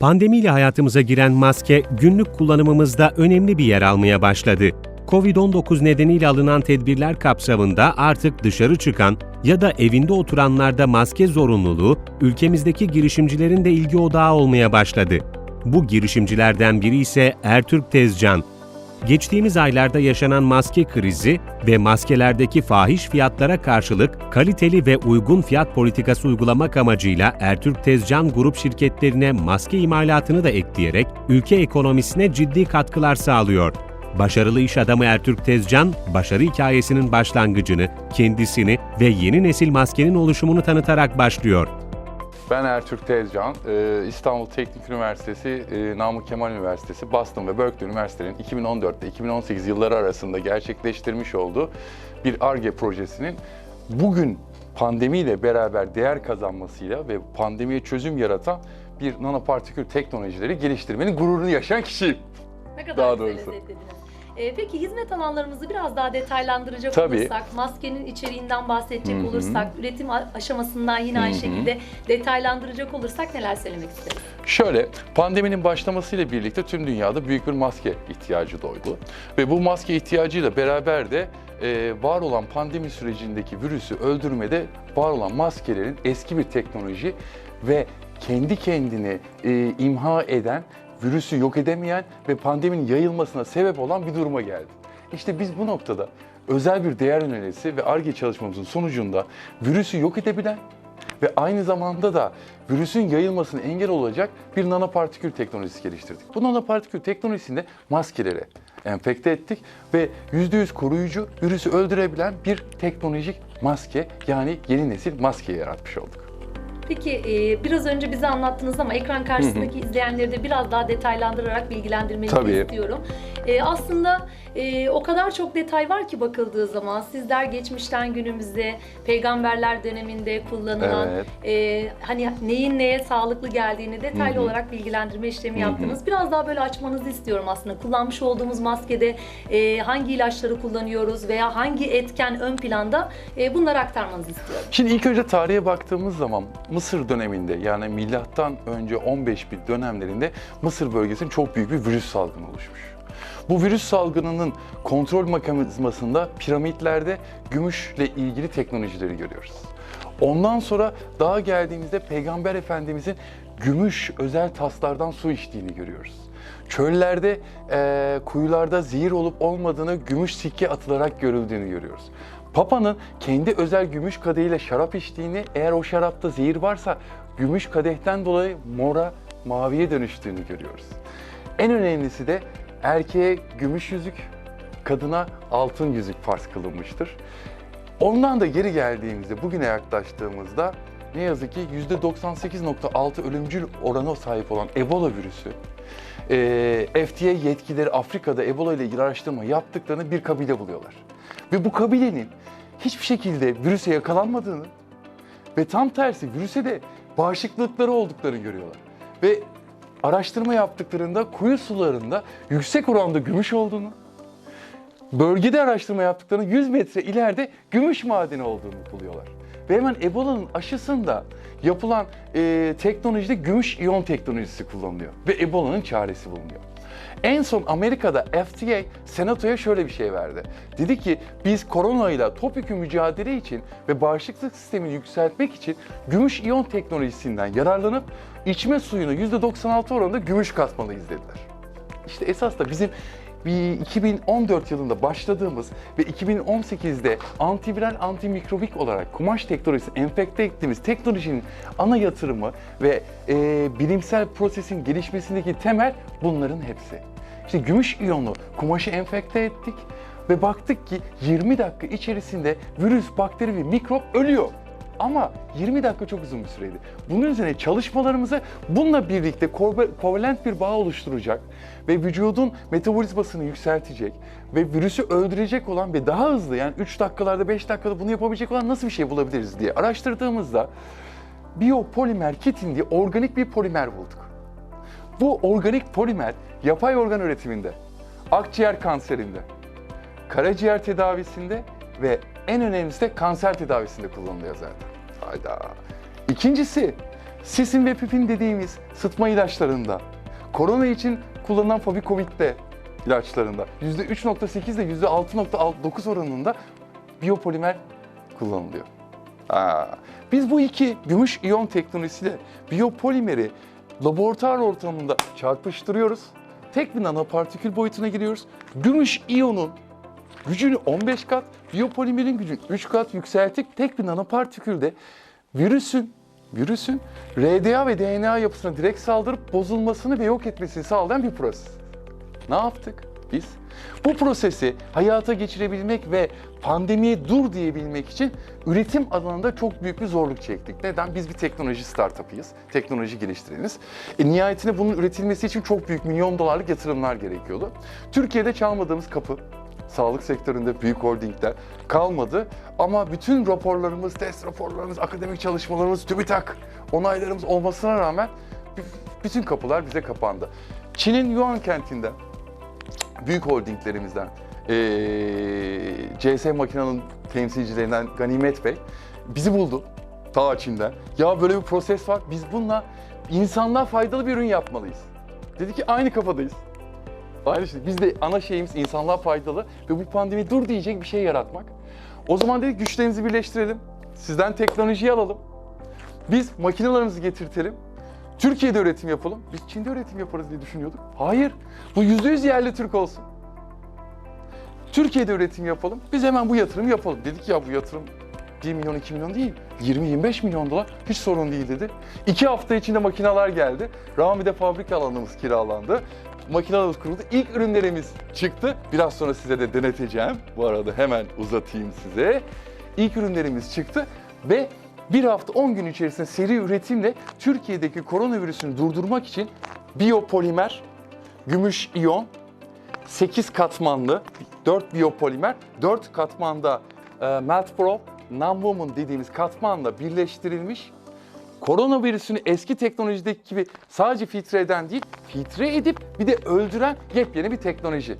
Pandemiyle hayatımıza giren maske günlük kullanımımızda önemli bir yer almaya başladı. Covid-19 nedeniyle alınan tedbirler kapsamında artık dışarı çıkan ya da evinde oturanlarda maske zorunluluğu ülkemizdeki girişimcilerin de ilgi odağı olmaya başladı. Bu girişimcilerden biri ise Ertürk Tezcan. Geçtiğimiz aylarda yaşanan maske krizi ve maskelerdeki fahiş fiyatlara karşılık kaliteli ve uygun fiyat politikası uygulamak amacıyla Ertürk Tezcan grup şirketlerine maske imalatını da ekleyerek ülke ekonomisine ciddi katkılar sağlıyor. Başarılı iş adamı Ertürk Tezcan, başarı hikayesinin başlangıcını, kendisini ve yeni nesil maskenin oluşumunu tanıtarak başlıyor. Ben Ertürk Tezcan, e, İstanbul Teknik Üniversitesi, e, Namık Kemal Üniversitesi, Boston ve Berkeley Üniversitelerinin 2014 ile 2018 yılları arasında gerçekleştirmiş olduğu bir ARGE projesinin bugün pandemiyle beraber değer kazanmasıyla ve pandemiye çözüm yaratan bir nanopartikül teknolojileri geliştirmenin gururunu yaşayan kişiyim. Ne kadar Daha doğrusu. Ee, peki hizmet alanlarımızı biraz daha detaylandıracak Tabii. olursak, maskenin içeriğinden bahsedecek Hı hı. olursak, üretim aşamasından yine aynı Hı hı. şekilde detaylandıracak olursak neler söylemek isteriz? Şöyle, pandeminin başlamasıyla birlikte tüm dünyada büyük bir maske ihtiyacı doğdu. Ve bu maske ihtiyacıyla beraber de e, var olan pandemi sürecindeki virüsü öldürmede var olan maskelerin eski bir teknoloji ve kendi kendini e, imha eden, virüsü yok edemeyen ve pandeminin yayılmasına sebep olan bir duruma geldi. İşte biz bu noktada özel bir değer önerisi ve ARGE çalışmamızın sonucunda virüsü yok edebilen ve aynı zamanda da virüsün yayılmasına engel olacak bir nanopartikül teknolojisi geliştirdik. Bu nanopartikül teknolojisinde maskelere enfekte ettik ve %100 koruyucu, virüsü öldürebilen bir teknolojik maske yani yeni nesil maske yaratmış olduk. Peki e, biraz önce bize anlattınız ama ekran karşısındaki izleyenleri de biraz daha detaylandırarak bilgilendirmenizi Tabii. istiyorum. E, aslında e, o kadar çok detay var ki bakıldığı zaman sizler geçmişten günümüze, peygamberler döneminde kullanılan Evet. e, hani neyin neye sağlıklı geldiğini detaylı Hı hı. olarak bilgilendirme işlemi Hı hı. yaptınız. Biraz daha böyle açmanızı istiyorum aslında. Kullanmış olduğumuz maskede e, hangi ilaçları kullanıyoruz veya hangi etken ön planda e, bunları aktarmanızı istiyorum. Şimdi ilk önce tarihe baktığımız zaman Mısır döneminde yani milattan önce 15 bin dönemlerinde Mısır bölgesinde çok büyük bir virüs salgını oluşmuş. Bu virüs salgınının kontrol mekanizmasında piramitlerde gümüşle ilgili teknolojileri görüyoruz. Ondan sonra daha geldiğimizde Peygamber Efendimizin gümüş özel taslardan su içtiğini görüyoruz. Çöllerde, eee, kuyularda zehir olup olmadığını gümüş sikke atılarak görüldüğünü görüyoruz. Papa'nın kendi özel gümüş kadehiyle şarap içtiğini, eğer o şarapta zehir varsa gümüş kadehten dolayı mora, maviye dönüştüğünü görüyoruz. En önemlisi de erkeğe gümüş yüzük, kadına altın yüzük farz kılınmıştır. Ondan da geri geldiğimizde, bugüne yaklaştığımızda ne yazık ki %98.6 ölümcül orana sahip olan Ebola virüsü, eee FDA yetkileri Afrika'da Ebola ile ilgili araştırma yaptıklarını bir kabile buluyorlar. Ve bu kabilenin hiçbir şekilde virüse yakalanmadığını ve tam tersi virüse de bağışıklıkları olduklarını görüyorlar. Ve araştırma yaptıklarında kuyu sularında yüksek oranda gümüş olduğunu, bölgede araştırma yaptıklarında 100 metre ileride gümüş madeni olduğunu buluyorlar. Ve hemen Ebola'nın aşısında yapılan e, teknolojide gümüş iyon teknolojisi kullanılıyor. Ve Ebola'nın çaresi bulunuyor. En son Amerika'da FDA senatoya şöyle bir şey verdi. Dedi ki biz koronayla topyekun mücadele için ve bağışıklık sistemini yükseltmek için gümüş iyon teknolojisinden yararlanıp içme suyunu %96 oranında gümüş katmalıyız dediler. İşte esas da bizim 2014 yılında başladığımız ve 2018'de antiviral antimikrobik olarak kumaş teknolojisini enfekte ettiğimiz teknolojinin ana yatırımı ve e, bilimsel prosesin gelişmesindeki temel bunların hepsi. İşte gümüş iyonu kumaşı enfekte ettik ve baktık ki 20 dakika içerisinde virüs, bakteri ve mikrop ölüyor. Ama 20 dakika çok uzun bir süreydi. Bunun üzerine çalışmalarımızı bununla birlikte kovalent bir bağ oluşturacak ve vücudun metabolizmasını yükseltecek ve virüsü öldürecek olan ve daha hızlı yani 3 dakikalarda 5 dakikada bunu yapabilecek olan nasıl bir şey bulabiliriz diye araştırdığımızda biyopolimer kitin diye organik bir polimer bulduk. Bu organik polimer yapay organ üretiminde, akciğer kanserinde, karaciğer tedavisinde ve en önemlisi de kanser tedavisinde kullanılıyor zaten. Hayda. İkincisi Sisin ve pipin dediğimiz sıtma ilaçlarında, korona için kullanılan Favicovid'de ilaçlarında %3.8 ile %6.9 oranında biyopolimer kullanılıyor. Aa, biz bu iki gümüş iyon teknolojisiyle biyopolimeri laboratuvar ortamında çarpıştırıyoruz. Tek bir nanopartikül boyutuna giriyoruz. Gümüş iyonun gücünü 15 kat, biyopolimerin gücünü 3 kat yükseltip tek bir nanopartikülde virüsün virüsün RDA ve DNA yapısına direkt saldırıp bozulmasını ve yok etmesini sağlayan bir proses. Ne yaptık biz? Bu prosesi hayata geçirebilmek ve pandemiye dur diyebilmek için üretim alanında çok büyük bir zorluk çektik. Neden? Biz bir teknoloji startup'ıyız. Teknoloji geliştireniz. E, nihayetinde bunun üretilmesi için çok büyük milyon dolarlık yatırımlar gerekiyordu. Türkiye'de çalmadığımız kapı, sağlık sektöründe büyük holdingler kalmadı. Ama bütün raporlarımız, test raporlarımız, akademik çalışmalarımız, TÜBİTAK onaylarımız olmasına rağmen bütün kapılar bize kapandı. Çin'in Yuan kentinde büyük holdinglerimizden eee CS Makina'nın temsilcilerinden Ganimet Bey bizi buldu ta Çin'den. Ya böyle bir proses var. Biz bununla insanlığa faydalı bir ürün yapmalıyız. Dedi ki aynı kafadayız. Aynı şey. Biz de ana şeyimiz insanlığa faydalı ve bu pandemi dur diyecek bir şey yaratmak. O zaman dedik güçlerimizi birleştirelim. Sizden teknolojiyi alalım. Biz makinalarımızı getirtelim. Türkiye'de üretim yapalım. Biz Çin'de üretim yaparız diye düşünüyorduk. Hayır. Bu yüzde yüz yerli Türk olsun. Türkiye'de üretim yapalım. Biz hemen bu yatırımı yapalım. Dedik ya bu yatırım 1 milyon 2 milyon değil. 20-25 milyon dolar hiç sorun değil dedi. İki hafta içinde makineler geldi. Rami'de fabrika alanımız kiralandı. Makinelerimiz kuruldu. İlk ürünlerimiz çıktı. Biraz sonra size de deneteceğim. Bu arada hemen uzatayım size. İlk ürünlerimiz çıktı ve bir hafta 10 gün içerisinde seri üretimle Türkiye'deki koronavirüsünü durdurmak için biyopolimer, gümüş iyon, 8 katmanlı 4 biyopolimer, 4 katmanda e, Meltpro, Nonwoman dediğimiz katmanla birleştirilmiş koronavirüsünü eski teknolojideki gibi sadece filtre eden değil, filtre edip bir de öldüren yepyeni bir teknoloji.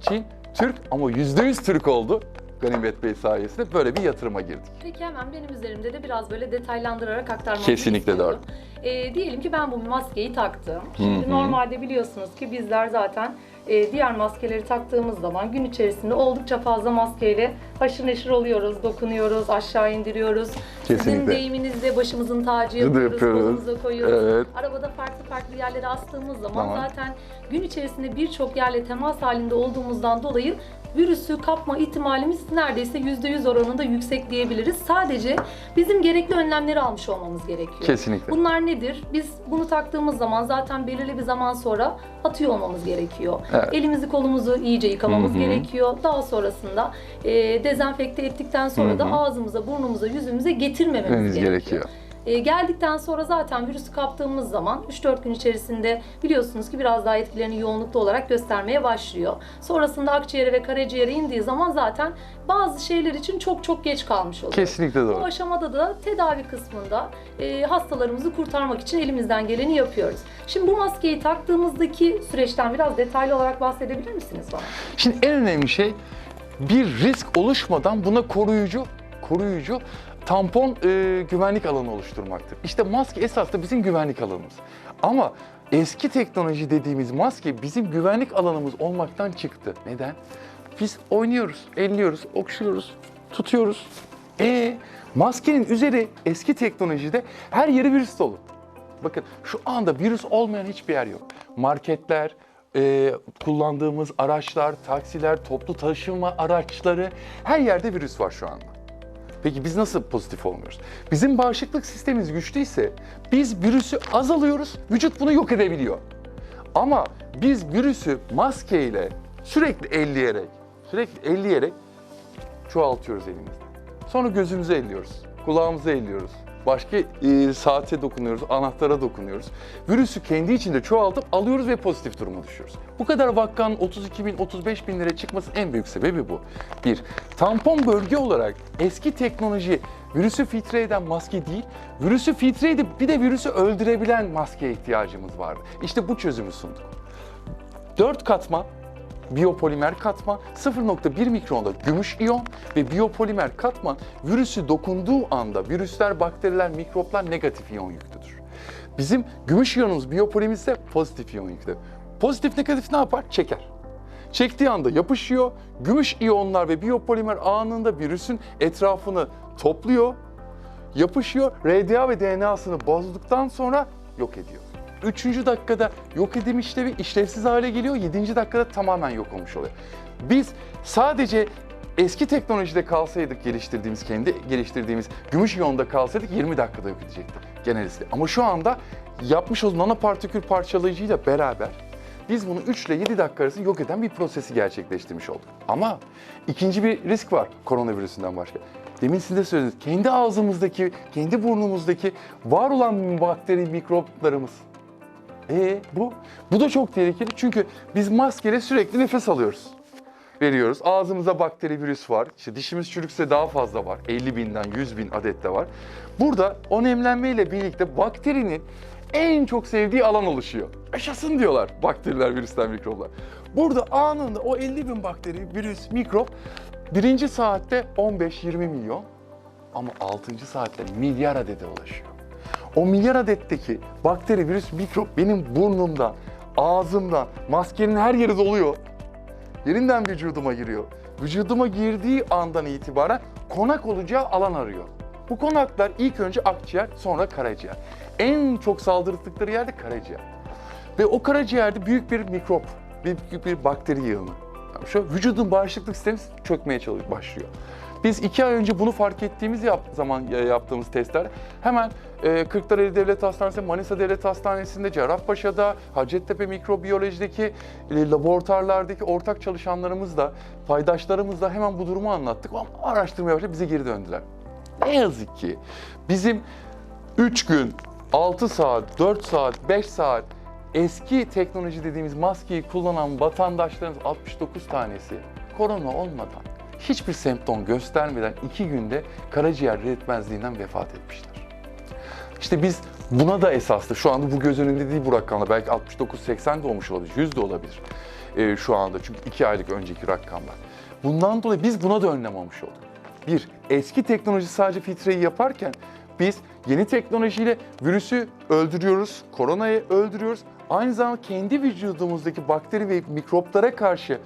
Çin, Türk ama %100 Türk oldu. Ganimet Bey sayesinde böyle bir yatırıma girdik. Peki hemen benim üzerimde de biraz böyle detaylandırarak aktarmak Kesinlikle istiyorum. Ee, diyelim ki ben bu maskeyi taktım. Şimdi hı. normalde biliyorsunuz ki bizler zaten e, diğer maskeleri taktığımız zaman gün içerisinde oldukça fazla maskeyle haşır neşir oluyoruz, dokunuyoruz, aşağı indiriyoruz. Sizin Kesinlikle. deyiminizle başımızın tacı Bunu da yapıyoruz, yapıyoruz. kolumuza koyuyoruz. Evet. Arabada farklı farklı yerlere astığımız zaman Tamam. zaten gün içerisinde birçok yerle temas halinde olduğumuzdan dolayı virüsü kapma ihtimalimiz neredeyse %100 oranında yüksek diyebiliriz. Sadece bizim gerekli önlemleri almış olmamız gerekiyor. Kesinlikle. Bunlar nedir? Biz bunu taktığımız zaman zaten belirli bir zaman sonra atıyor olmamız gerekiyor. Evet. Elimizi kolumuzu iyice yıkamamız Hı hı. gerekiyor. Daha sonrasında e, dezenfekte ettikten sonra Hı da hı. ağzımıza, burnumuza, yüzümüze getirmememiz Vermeniz gerekiyor. gerekiyor. E, geldikten sonra zaten virüsü kaptığımız zaman 3-4 gün içerisinde biliyorsunuz ki biraz daha etkilerini yoğunluklu olarak göstermeye başlıyor. Sonrasında akciğere ve karaciğere indiği zaman zaten bazı şeyler için çok çok geç kalmış oluyor. Kesinlikle Bu doğru. aşamada da tedavi kısmında e, hastalarımızı kurtarmak için elimizden geleni yapıyoruz. Şimdi bu maskeyi taktığımızdaki süreçten biraz detaylı olarak bahsedebilir misiniz bana? Şimdi en önemli şey bir risk oluşmadan buna koruyucu, koruyucu tampon e, güvenlik alanı oluşturmaktır. İşte maske esas da bizim güvenlik alanımız. Ama eski teknoloji dediğimiz maske bizim güvenlik alanımız olmaktan çıktı. Neden? Biz oynuyoruz, elliyoruz, okşuyoruz, tutuyoruz. E maskenin üzeri eski teknolojide her yeri virüs dolu. Bakın şu anda virüs olmayan hiçbir yer yok. Marketler, e, kullandığımız araçlar, taksiler, toplu taşıma araçları her yerde virüs var şu anda. Peki biz nasıl pozitif olmuyoruz? Bizim bağışıklık sistemimiz güçlüyse biz virüsü az alıyoruz, vücut bunu yok edebiliyor. Ama biz virüsü maskeyle sürekli elleyerek, sürekli elleyerek çoğaltıyoruz elimizde. Sonra gözümüze elliyoruz, kulağımıza elliyoruz. Başka e, saate dokunuyoruz, anahtara dokunuyoruz. Virüsü kendi içinde çoğaltıp alıyoruz ve pozitif duruma düşüyoruz. Bu kadar vakkanın 32 bin, 35 bin liraya çıkmasının en büyük sebebi bu. Bir, tampon bölge olarak eski teknoloji virüsü filtre eden maske değil, virüsü filtre edip bir de virüsü öldürebilen maskeye ihtiyacımız vardı. İşte bu çözümü sunduk. 4 katman biyopolimer katman 0.1 mikronda gümüş iyon ve biyopolimer katman virüsü dokunduğu anda virüsler, bakteriler, mikroplar negatif iyon yüklüdür. Bizim gümüş iyonumuz biyopolimiz ise pozitif iyon yüklü. Pozitif negatif ne yapar? Çeker. Çektiği anda yapışıyor. Gümüş iyonlar ve biyopolimer anında virüsün etrafını topluyor, yapışıyor. RDA ve DNA'sını bozduktan sonra yok ediyor. Üçüncü dakikada yok edim işlevi işlevsiz hale geliyor. Yedinci dakikada tamamen yok olmuş oluyor. Biz sadece eski teknolojide kalsaydık geliştirdiğimiz, kendi geliştirdiğimiz gümüş iyonda kalsaydık 20 dakikada yok edecekti genel ısıyı. Ama şu anda yapmış olduğumuz nanopartikül parçalayıcıyla beraber biz bunu 3 ile 7 dakika arası yok eden bir prosesi gerçekleştirmiş olduk. Ama ikinci bir risk var koronavirüsünden başka. Demin siz de söylediniz. Kendi ağzımızdaki, kendi burnumuzdaki var olan bakteri mikroplarımız. E bu? Bu da çok tehlikeli çünkü biz maskeyle sürekli nefes alıyoruz. Veriyoruz. Ağzımızda bakteri virüs var. İşte dişimiz çürükse daha fazla var. 50 binden 100 bin adet de var. Burada o nemlenmeyle birlikte bakterinin en çok sevdiği alan oluşuyor. Yaşasın diyorlar bakteriler, virüsler, mikroplar. Burada anında o 50 bin bakteri, virüs, mikrop birinci saatte 15-20 milyon ama 6. saatte milyar adede ulaşıyor. O milyar adetteki bakteri, virüs, mikrop benim burnumdan, ağzımdan, maskenin her yeri doluyor. Yerinden vücuduma giriyor. Vücuduma girdiği andan itibaren konak olacağı alan arıyor. Bu konaklar ilk önce akciğer, sonra karaciğer. En çok saldırdıkları yerde karaciğer. Ve o karaciğerde büyük bir mikrop, büyük bir bakteri yığını. Yani şu vücudun bağışıklık sistemi çökmeye başlıyor. Biz iki ay önce bunu fark ettiğimiz yap, zaman e, yaptığımız testler hemen e, Kırklareli Devlet Hastanesi, Manisa Devlet Hastanesi'nde, Cerrahpaşa'da, Hacettepe Mikrobiyoloji'deki e, laboratuvarlardaki ortak çalışanlarımızla, paydaşlarımızla hemen bu durumu anlattık. Ama araştırmaya başladık, bize geri döndüler. Ne yazık ki bizim 3 gün, 6 saat, 4 saat, 5 saat eski teknoloji dediğimiz maskeyi kullanan vatandaşlarımız 69 tanesi korona olmadan hiçbir semptom göstermeden 2 günde karaciğer yetmezliğinden vefat etmişler. İşte biz buna da esaslı, şu anda bu göz önünde değil bu rakamlar, belki 69-80 de olmuş olabilir, 100 de olabilir e, şu anda çünkü 2 aylık önceki rakamlar. Bundan dolayı biz buna da önlem almış olduk. Bir, eski teknoloji sadece filtreyi yaparken biz yeni teknolojiyle virüsü öldürüyoruz, koronayı öldürüyoruz. Aynı zamanda kendi vücudumuzdaki bakteri ve mikroplara karşı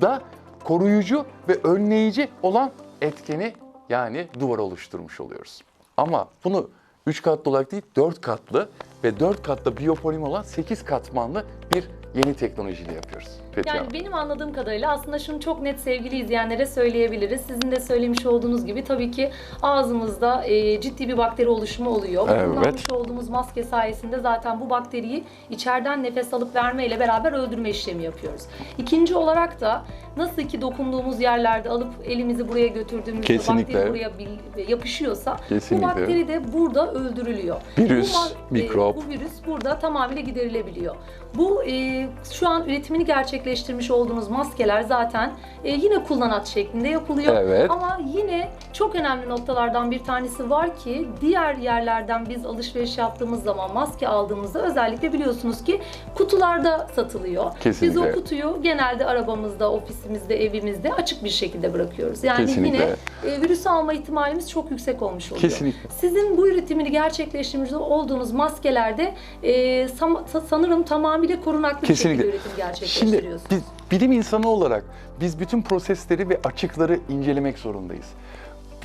da koruyucu ve önleyici olan etkeni yani duvar oluşturmuş oluyoruz. Ama bunu 3 katlı olarak değil 4 katlı ve 4 katlı biyopolim olan 8 katmanlı bir yeni teknolojiyle yapıyoruz. Fethi Yani Hanım. benim anladığım kadarıyla aslında şunu çok net sevgili izleyenlere söyleyebiliriz. Sizin de söylemiş olduğunuz gibi tabii ki ağzımızda e, ciddi bir bakteri oluşumu oluyor. Evet. Kullanmış olduğumuz maske sayesinde zaten bu bakteriyi içeriden nefes alıp vermeyle beraber öldürme işlemi yapıyoruz. İkinci olarak da nasıl ki dokunduğumuz yerlerde alıp elimizi buraya götürdüğümüzde Kesinlikle. bakteri buraya bil- yapışıyorsa Kesinlikle. bu bakteri de burada öldürülüyor. Virüs, Bu e, mikrop. bu virüs burada tamamıyla giderilebiliyor. Bu e, şu an üretimini gerçekleştirmiş olduğumuz maskeler zaten e, yine kullanat şeklinde yapılıyor. Evet. Ama yine çok önemli noktalardan bir tanesi var ki diğer yerlerden biz alışveriş yaptığımız zaman maske aldığımızda özellikle biliyorsunuz ki kutularda satılıyor. Kesinlikle. Biz o kutuyu genelde arabamızda, ofisimizde, evimizde açık bir şekilde bırakıyoruz. Yani Kesinlikle. yine e, virüs alma ihtimalimiz çok yüksek olmuş oluyor. Kesinlikle. Sizin bu üretimini gerçekleştirmiş olduğunuz maskelerde e, sanırım tamamıyla korunaklı Kesinlikle. bir şekilde üretim Şimdi gerçekleştiriyorsunuz. biz bilim insanı olarak biz bütün prosesleri ve açıkları incelemek zorundayız.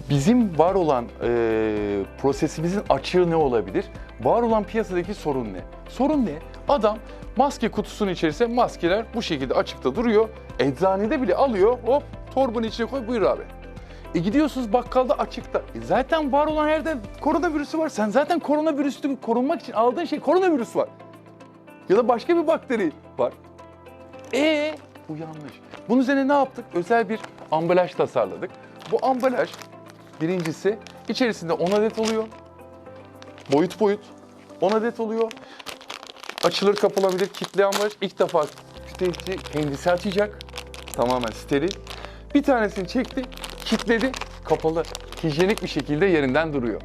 Bizim var olan e, prosesimizin açığı ne olabilir? Var olan piyasadaki sorun ne? Sorun ne? Adam maske kutusunun içerisinde maskeler bu şekilde açıkta duruyor. Eczanede bile alıyor hop torbanın içine koy buyur abi. E gidiyorsunuz bakkalda açıkta. E zaten var olan yerde koronavirüsü var. Sen zaten koronavirüsü korunmak için aldığın şey koronavirüs var. Ya da başka bir bakteri var. E bu yanlış. Bunun üzerine ne yaptık? Özel bir ambalaj tasarladık. Bu ambalaj birincisi içerisinde 10 adet oluyor. Boyut boyut 10 adet oluyor. Açılır kapılabilir kitli ambalaj. İlk defa tüketici kendisi açacak. Tamamen steril. Bir tanesini çekti, kitledi, kapalı. Hijyenik bir şekilde yerinden duruyor.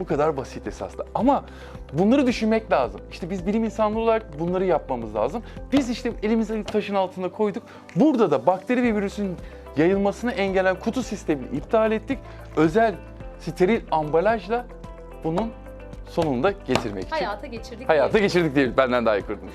Bu kadar basit esasında. Ama bunları düşünmek lazım. İşte biz bilim insanları olarak bunları yapmamız lazım. Biz işte elimizi taşın altına koyduk. Burada da bakteri ve virüsün yayılmasını engelleyen kutu sistemini iptal ettik. Özel steril ambalajla bunun sonunda getirmek için Hayata geçirdik. hayata geçirdik diyelim. Benden daha iyi kurdunuz.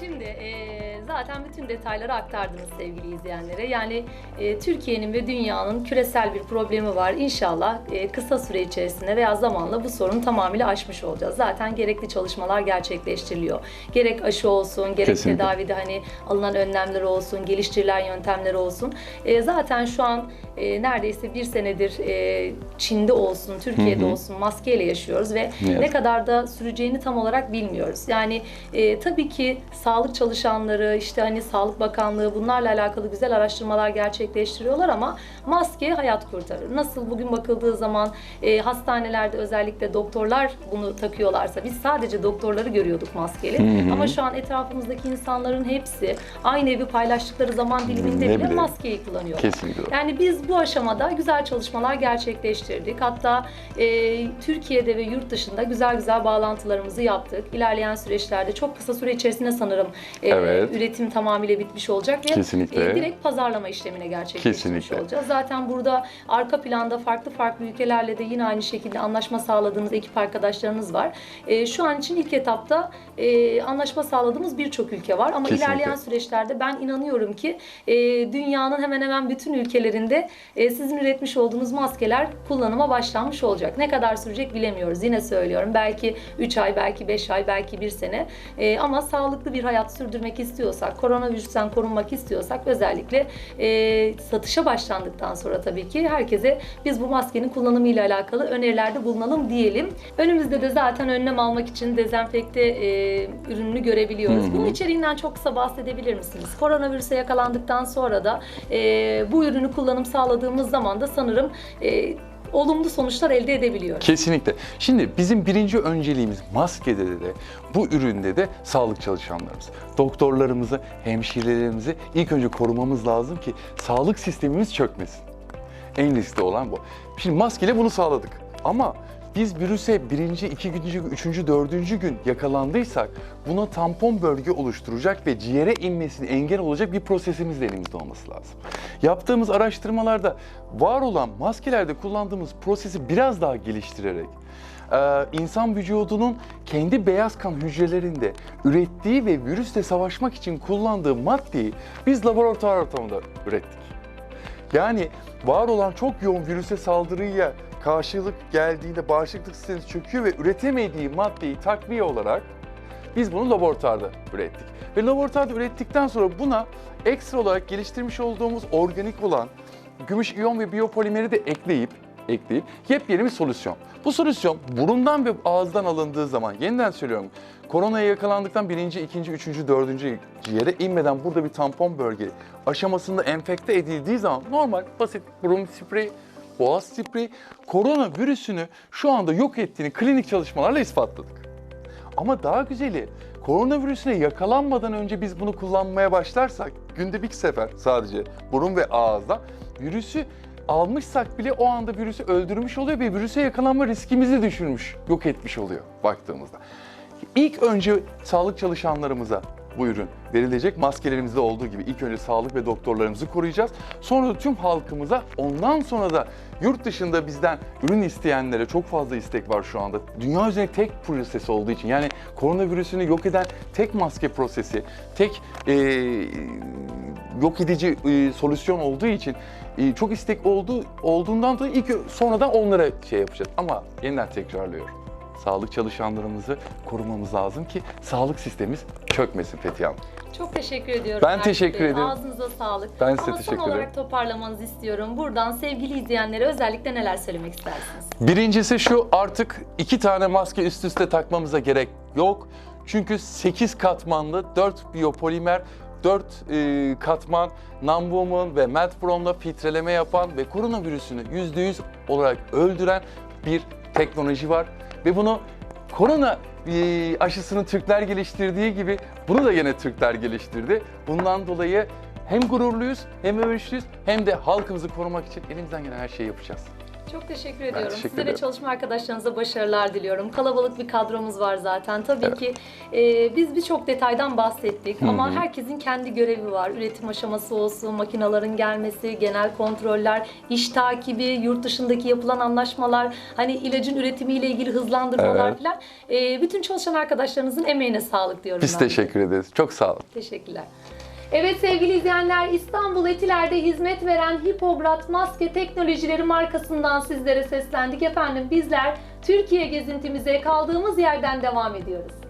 Şimdi e, zaten bütün detayları aktardınız sevgili izleyenlere. Yani e, Türkiye'nin ve dünyanın küresel bir problemi var. İnşallah e, kısa süre içerisinde veya zamanla bu sorunu tamamıyla aşmış olacağız. Zaten gerekli çalışmalar gerçekleştiriliyor. Gerek aşı olsun, gerek Kesinlikle. tedavide hani alınan önlemler olsun, geliştirilen yöntemler olsun. E, zaten şu an e, neredeyse bir senedir e, Çin'de olsun, Türkiye'de Hı hı. olsun maskeyle yaşıyoruz ve Ne yazık. ne kadar da süreceğini tam olarak bilmiyoruz. Yani e, tabii ki sağlık çalışanları, işte hani Sağlık Bakanlığı bunlarla alakalı güzel araştırmalar gerçekleştiriyorlar ama maske hayat kurtarır. Nasıl bugün bakıldığı zaman e, hastanelerde özellikle doktorlar bunu takıyorlarsa biz sadece doktorları görüyorduk maskeli. Hı hı. Ama şu an etrafımızdaki insanların hepsi aynı evi paylaştıkları zaman diliminde Ne bile maskeyi kullanıyorlar. Kesinlikle. Yani biz bu aşamada güzel çalışmalar gerçekleştirdik. Hatta e, Türkiye'de ve yurt dışında güzel güzel bağlantılarımızı yaptık. İlerleyen süreçlerde çok kısa süre içerisinde sanırım e, Evet. Üretim tamamıyla bitmiş olacak ve Kesinlikle. e, direkt pazarlama işlemine gerçekleştirmiş Kesinlikle. olacağız. Zaten burada arka planda farklı farklı ülkelerle de yine aynı şekilde anlaşma sağladığımız ekip arkadaşlarımız var. E, şu an için ilk etapta e, anlaşma sağladığımız birçok ülke var ama Kesinlikle. ilerleyen süreçlerde ben inanıyorum ki e, dünyanın hemen hemen bütün ülkelerinde e, sizin üretmiş olduğunuz maskeler kullanıma başlanmış olacak. Ne kadar sürecek bilemiyoruz. Yine söylüyorum. Belki 3 ay, belki 5 ay, belki 1 sene. E, ama sağlıklı bir hayat sürdürmek istiyorsak, koronavirüsten korunmak istiyorsak özellikle e, satışa başlandıktan sonra tabii ki herkese biz bu maskenin kullanımıyla alakalı önerilerde bulunalım diyelim. Önümüzde de zaten önlem almak için dezenfekte e, ürününü görebiliyoruz. Hı hı. Bunun içeriğinden çok kısa bahsedebilir misiniz? Koronavirüse yakalandıktan sonra da e, bu ürünü kullanım sağladığımız zaman da sanırım e, olumlu sonuçlar elde edebiliyoruz. Kesinlikle. Şimdi bizim birinci önceliğimiz maskede de bu üründe de sağlık çalışanlarımız. Doktorlarımızı, hemşirelerimizi ilk önce korumamız lazım ki sağlık sistemimiz çökmesin. En riskli olan bu. Şimdi maskeyle bunu sağladık. Ama biz virüse birinci, ikinci, üçüncü, dördüncü gün yakalandıysak buna tampon bölge oluşturacak ve ciğere inmesini engel olacak bir prosesimiz de elimizde olması lazım. Yaptığımız araştırmalarda var olan maskelerde kullandığımız prosesi biraz daha geliştirerek e, insan vücudunun kendi beyaz kan hücrelerinde ürettiği ve virüsle savaşmak için kullandığı maddeyi biz laboratuvar ortamında ürettik. Yani var olan çok yoğun virüse saldırıya karşılık geldiğinde bağışıklık sistemi çöküyor ve üretemediği maddeyi takviye olarak biz bunu laboratuvarda ürettik. Ve laboratuvarda ürettikten sonra buna ekstra olarak geliştirmiş olduğumuz organik olan gümüş iyon ve biyopolimeri de ekleyip ekleyip yepyeni bir solüsyon. Bu solüsyon burundan ve ağızdan alındığı zaman yeniden söylüyorum koronaya yakalandıktan birinci, ikinci, üçüncü, dördüncü ciğere inmeden burada bir tampon bölge aşamasında enfekte edildiği zaman normal basit burun spreyi, boğaz spreyi korona virüsünü şu anda yok ettiğini klinik çalışmalarla ispatladık. Ama daha güzeli koronavirüsüne yakalanmadan önce biz bunu kullanmaya başlarsak günde bir sefer sadece burun ve ağızda virüsü almışsak bile o anda virüsü öldürmüş oluyor ve virüse yakalanma riskimizi düşürmüş, yok etmiş oluyor baktığımızda. İlk önce sağlık çalışanlarımıza bu ürün verilecek. Maskelerimizde olduğu gibi ilk önce sağlık ve doktorlarımızı koruyacağız. Sonra da tüm halkımıza ondan sonra da yurt dışında bizden ürün isteyenlere çok fazla istek var şu anda. Dünya üzerinde tek prosesi olduğu için yani koronavirüsünü yok eden tek maske prosesi, tek eee, yok edici eee, solüsyon olduğu için eee, çok istek olduğu olduğundan dolayı ilk sonradan onlara şey yapacağız. Ama yeniden tekrarlıyorum sağlık çalışanlarımızı korumamız lazım ki sağlık sistemimiz çökmesin Fethiye Hanım. Çok teşekkür ediyorum. Ben teşekkür Bey. ederim. Ağzınıza sağlık. Ben size Ama teşekkür son ederim. olarak toparlamanızı istiyorum. Buradan sevgili izleyenlere özellikle neler söylemek istersiniz? Birincisi şu artık iki tane maske üst üste takmamıza gerek yok. Çünkü 8 katmanlı 4 biyopolimer 4 e, katman Namwoman ve Meltbrom'la filtreleme yapan ve koronavirüsünü %100 olarak öldüren bir teknoloji var. Ve bunu korona e, aşısını Türkler geliştirdiği gibi bunu da yine Türkler geliştirdi. Bundan dolayı hem gururluyuz hem övünçlüyüz hem de halkımızı korumak için elimizden gelen her şeyi yapacağız. Çok teşekkür ediyorum. teşekkür ederim. çalışma arkadaşlarınıza başarılar diliyorum. Kalabalık bir kadromuz var zaten. Tabii Evet. ki e, biz birçok detaydan bahsettik Hı ama herkesin kendi görevi var. Üretim aşaması olsun, makinaların gelmesi, genel kontroller, iş takibi, yurt dışındaki yapılan anlaşmalar, hani ilacın üretimiyle ilgili hızlandırmalar Evet. falan. E, bütün çalışan arkadaşlarınızın emeğine sağlık diyorum Biz ben. teşekkür ederiz. Çok sağ olun. Teşekkürler. Evet sevgili izleyenler İstanbul Etiler'de hizmet veren Hipograt Maske Teknolojileri markasından sizlere seslendik efendim. Bizler Türkiye gezintimize kaldığımız yerden devam ediyoruz.